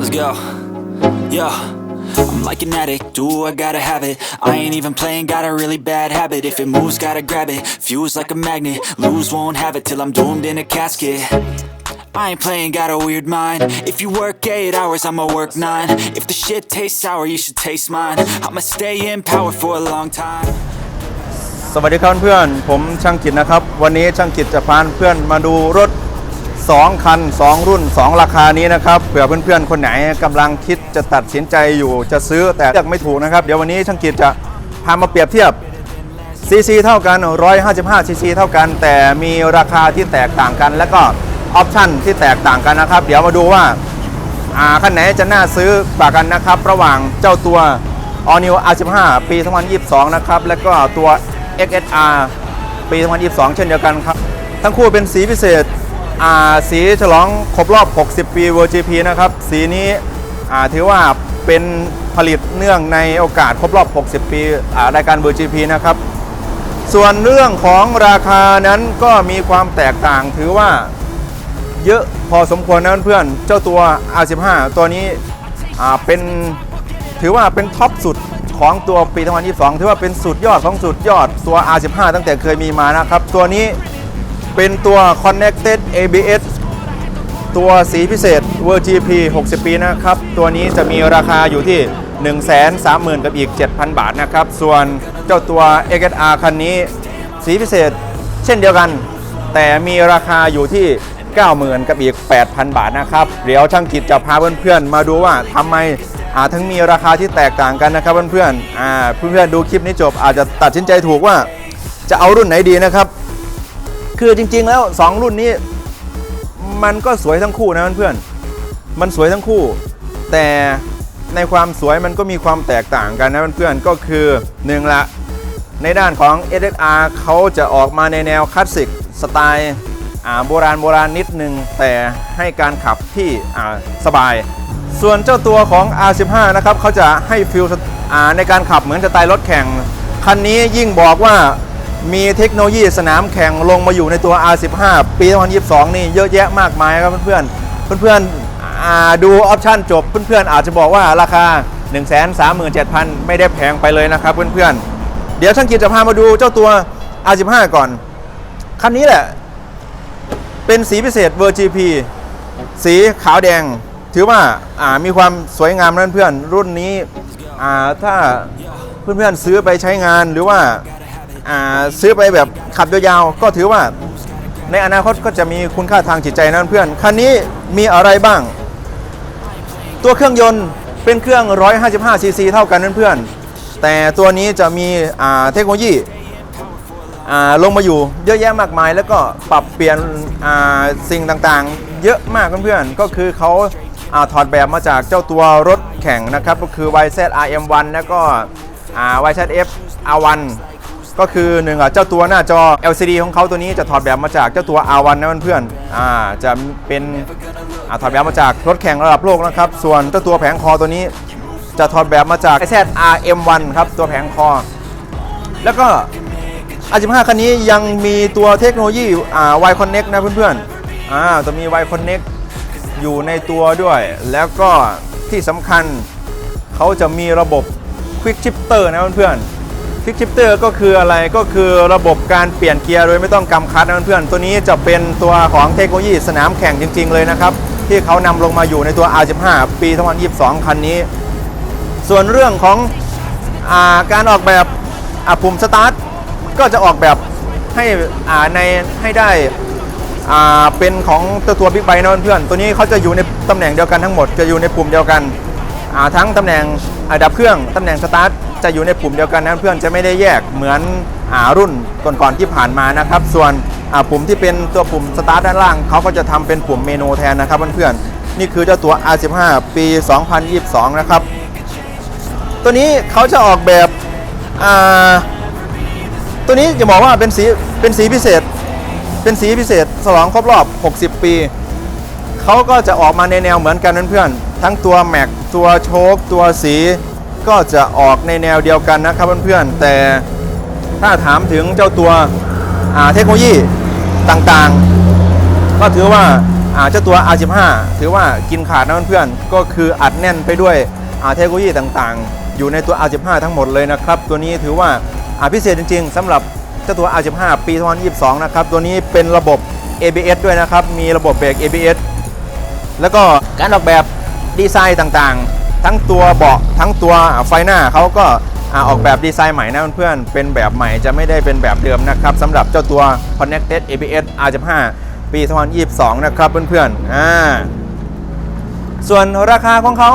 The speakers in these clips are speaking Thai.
Let's go. Yo. I'm like an addict, do I gotta have it I ain't even playing, got a really bad habit If it moves, gotta grab it, fuse like a magnet Lose, won't have it till I'm doomed in a casket I ain't playing, got a weird mind If you work 8 hours, I'ma work 9 If the shit tastes sour, you should taste mine I'ma stay in power for a long time สวัสดีครับเพื่อนผมช่างกิจนะครับ วันนี้ช่างกิจจะพาเพื่อนมาดูรถ 2 คัน 2 รุ่น 2 ราคานี้นะครับเผื่อเพื่อนๆ คนไหนกำลังคิดจะตัดสินใจอยู่จะซื้อแต่เลือกไม่ถูกนะครับ เดี๋ยววันนี้ช่างกิจจะพามาเปรียบเทียบซีซีเท่ากัน 155ซีซีเท่ากัน แต่มีราคาที่แตกต่างกัน และก็ออปชั่นที่แตกต่างกันนะครับ เดี๋ยวมาดูว่าคันไหนจะน่าซื้อกว่ากันนะครับ ระหว่างเจ้าตัว All New R15 ปี 2022 นะครับ และก็ตัว XSR ปี 2022 เช่นเดียวกันครับ ทั้งคู่เป็นสีพิเศษ สีฉลองครบรอบ 60 ปี World GP นะครับ สีนี้ถือว่าเป็นผลิตเนื่องในโอกาสครบรอบ 60 ปีรายการ World GP นะครับ ส่วนเรื่องของราคานั้นก็มีความแตกต่างถือว่าเยอะพอสมควรนะเพื่อนเจ้าตัว R15 ตัวนี้เป็นถือว่าเป็นท็อปสุดของตัวปี 2022 ถือว่าเป็นสุดยอดของสุดยอดตัว R15 ตั้งแต่เคยมีมานะครับ ตัวนี้ เป็นตัว Connected ABS ตัวสีพิเศษ World GP 60 ปีนะครับ ตัวนี้จะมีราคาอยู่ที่ 130,000 กับอีก 7,000 บาทนะครับ ส่วนเจ้าตัว XR คันนี้ สีพิเศษเช่นเดียวกัน แต่มีราคาอยู่ที่ 90,000 กับอีก 8,000 บาทนะครับ เดี๋ยวช่างกิจจะพาเพื่อนๆ มาดูว่าทำไมอาทั้งมีราคาที่แตกต่างกันนะครับเพื่อนๆเพื่อนๆดูคลิปนี้จบอาจจะตัดสินใจถูกว่าจะเอารุ่นไหนดีนะครับ คือจริง ๆ แล้ว 2 รุ่นนี้ มันก็สวยทั้งคู่นะเพื่อนๆมันสวยทั้งคู่ แต่ในความสวยมันก็มีความแตกต่างกันนะเพื่อนๆก็คือหนึ่งละในด้านของ SSR เขาจะออกมาในแนวคลาสสิกสไตล์อ่าโบราณโบราณนิดนึง แต่ให้การขับที่อ่าสบาย ส่วนเจ้าตัวของ R15 นะครับเขาจะให้ฟิลอ่าในการขับเหมือนสไตล์รถแข่ง คันนี้ยิ่งบอกว่า มีเทคโนโลยีสนามแข่งลงมาอยู่ในตัว R15 ปี 2022 นี่เยอะแยะมากมายครับเพื่อนๆ เพื่อนๆอ่าดูออปชั่นจบเพื่อนๆ อาจจะบอกว่าราคา 137,000 ไม่ได้แพงไปเลยนะครับเพื่อนๆ เดี๋ยวช่างกิจจะพามาดูเจ้าตัว R15 ก่อน คันนี้แหละ เป็นสีพิเศษ v e r GP สีขาวแดง ถือว่าามีความสวยงามนั่นเพื่อนรุ่นนี้อ่าถ้าเพื่อนๆซื้อไปใช้งานหรือว่า ซื้อไปแบบขับยาวๆก็ถือว่าในอนาคตก็จะมีคุณค่าทางจิตใจนั่นเพื่อนคันนี้มีอะไรบ้าง ตัวเครื่องยนต์เป็นเครื่อง 155 ซีซีเท่ากันนั่นเพื่อนแต่ตัวนี้จะมีเทคโนโลยีลงมาอยู่เยอะแยะมากมาย แล้วก็ปรับเปลี่ยนสิ่งต่างๆ เยอะมากเพื่อนๆก็คือเขาอาถอดแบบมาจากเจ้าตัวรถแข่งนะครับ ก็คือ YZRM1 แล้วก็อ่า YZF R1 ก็คือหนึ่งอะเจ้าตัวหน้าจอ LCD ของเขาตัวนี้จะถอดแบบมาจากเจ้าตัว R1 นะเพื่อนๆอ่าจะเป็นอ่าถอดแบบมาจากรถแข่งระดับโลกนะครับ ส่วนเจ้าตัวแผงคอตัวนี้ จะถอดแบบมาจาก ZRM1 ครับตัวแผงคอ แล้วก็ R15 คันนี้ยังมีตัวเทคโนโลยีอ่า Y Connect นะเพื่อนๆอ่าจะมี Y Connect อยู่ในตัวด้วย แล้วก็ที่สำคัญเขาจะมีระบบ Quick Shifter นะเพื่อนๆ Quick Shifter ก็คืออะไรก็คือระบบการเปลี่ยนเกียร์โดยไม่ต้องกำคัดนะเพื่อนๆตัวนี้จะเป็นตัวของเทคโนโลยีสนามแข่งจริง ๆ เลยนะครับ ที่เขานำลงมาอยู่ในตัว R15 ปี 2022 คันนี้ ส่วนเรื่องของอาการออกแบบอ่าปุ่มสตาร์ทก็จะออกแบบให้ในให้ได้เป็นของตัวตัวบิ๊กไบค์นะเพื่อนๆตัวนี้เขาจะอยู่ในตำแหน่งเดียวกันทั้งหมดจะอยู่ในปุ่มเดียวกันทั้งตำแหน่งดับเครื่องตำแหน่งสตาร์ท จะอยู่ในปุ่มเดียวกันนะเพื่อนจะไม่ได้แยกเหมือนอารุ่นก่อนๆที่ผ่านมานะครับ ส่วนปุ่มที่เป็นตัวปุ่มสตาร์ทด้านล่างเขาก็จะทำเป็นปุ่มเมนูแทนนะครับเพื่อนๆนี่คือเจ้าตัว R15 ปี 2022 นะครับ ตัวนี้เขาจะออกแบบตัวนี้จะบอกว่าเป็นสีเป็นสีพิเศษ เป็นสีพิเศษฉลองครบรอบ 60 ปีเขาก็จะออกมาในแนวเหมือนกันเพื่อนๆทั้งตัวแม็กตัวโชคตัวสี ก็จะออกในแนวเดียวกันนะครับเพื่อนๆ แต่ถ้าถามถึงเจ้าตัวอ่าเทคโนโลยีต่างๆ ก็ถือว่าอ่าเจ้าตัว R15 ถือว่ากินขาดนะเพื่อนๆ ก็คืออัดแน่นไปด้วยอ่าเทคโนโลยีต่างๆ อยู่ในตัว R15 ทั้งหมดเลยนะครับ ตัวนี้ถือว่าอ่าพิเศษจริง ๆสำหรับเจ้าตัว R15 ปี2022 นะครับ ตัวนี้เป็นระบบ ABS ด้วยนะครับ มีระบบเบรก ABS แล้วก็การออกแบบดีไซน์ต่างๆ ทั้งตัวเบาะทั้งตัวไฟหน้าเขาก็ออกแบบดีไซน์ใหม่นะเพื่อนๆเป็นแบบใหม่จะไม่ได้เป็นแบบเดิมนะครับสำหรับเจ้าตัว Connected ABS R15 ปี 2022 นะครับเพื่อนๆอ่าส่วนราคาของเขา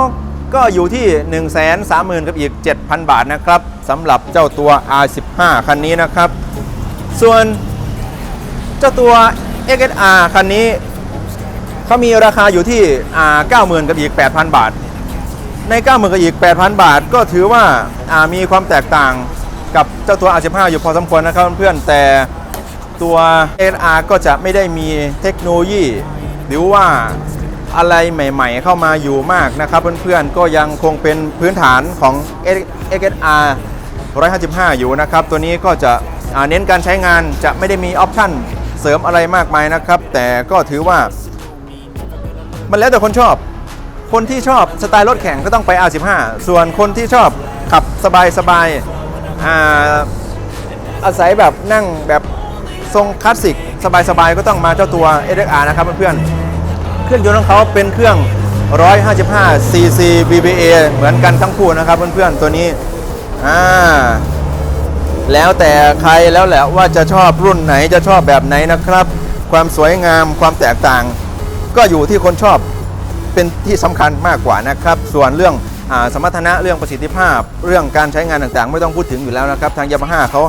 ก็อยู่ที่ 1 3 0 0 0 0กับอีก 7,000 บาทนะครับสำหรับเจ้าตัว R15 คันนี้นะครับ ส่วนเจ้าตัว XSR คันนี้เขามีราคาอยู่ที่อ่า90,000 กับอีก 8,000 บาท ใน 90,000กับอีก 8,000 บาท ก็ถือว่าามีความแตกต่างกับเจ้าตัว R15 อยู่พอสมควรนะครับเพื่อนๆแต่ตัว SR ก็จะไม่ได้มีเทคโนโลยี หรือว่าอะไรใหม่ๆ เข้ามาอยู่มากนะครับเพื่อนๆก็ยังคงเป็นพื้นฐานของ XSR 155 อยู่นะครับ ตัวนี้ก็จะเน้นการใช้งานจะไม่ได้มีออปชั่นเสริมอะไรมากมายนะครับ แต่ก็ถือว่า มันแล้วแต่คนชอบ คนที่ชอบสไตล์รถแข่งก็ต้องไป R15 ส่วนคนที่ชอบขับสบายสบายๆอาอาศัยแบบนั่งแบบทรงคลาสสิกสบายสบายๆก็ต้องมาเจ้าตัว SXR นะครับเพื่อนๆเครื่องยนต์ของเขาเป็นเครื่อง 155 cc VBA เหมือนกันทั้งคู่นะครับเพื่อนๆตัวนี้อ่าแล้วแต่ใครแล้วแหละว่าจะชอบรุ่นไหนจะชอบแบบไหนนะครับ ความสวยงามความแตกต่าง ก็อยู่ที่คนชอบ เป็นที่สำคัญมากกว่านะครับ ส่วนเรื่องอสมรรถนะเรื่องประสิทธิภาพ เรื่องการใช้งานต่างๆ ไม่ต้องพูดถึงอยู่แล้วนะครับ ทางยามาฮ่าเขา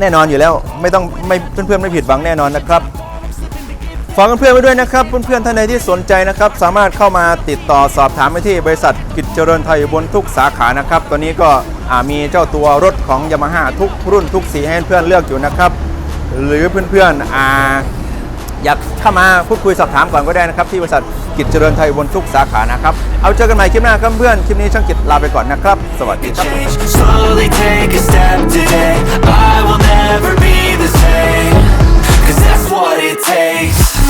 แน่นอนอยู่แล้วไม่ต้องไม่เพื่อนๆไม่ผิดหวังแน่นอนนะครับฝากเพื่อนๆไว้ด้วยนะครับเพื่อนๆท่านใดที่สนใจนะครับ สามารถเข้ามาติดต่อสอบถามไปที่บริษัทกิจเจริญไทยบนทุกสาขานะครับตัวนี้ก็มีเจ้าตัวรถของยามาฮ่าทุกรุ่นทุกสีให้เพื่อนเลือกอยู่นะครับ หรือเพื่อนๆอ่า อยากเข้ามาพูดคุยสอบถามก่อนก็ได้นะครับ ที่บริษัทกิจเจริญไทยบนทุกสาขานะครับ เอาเจอกันใหม่คลิปหน้าครับเพื่อน คลิปนี้ช่างกิจลาไปก่อนนะครับ สวัสดีครับ takes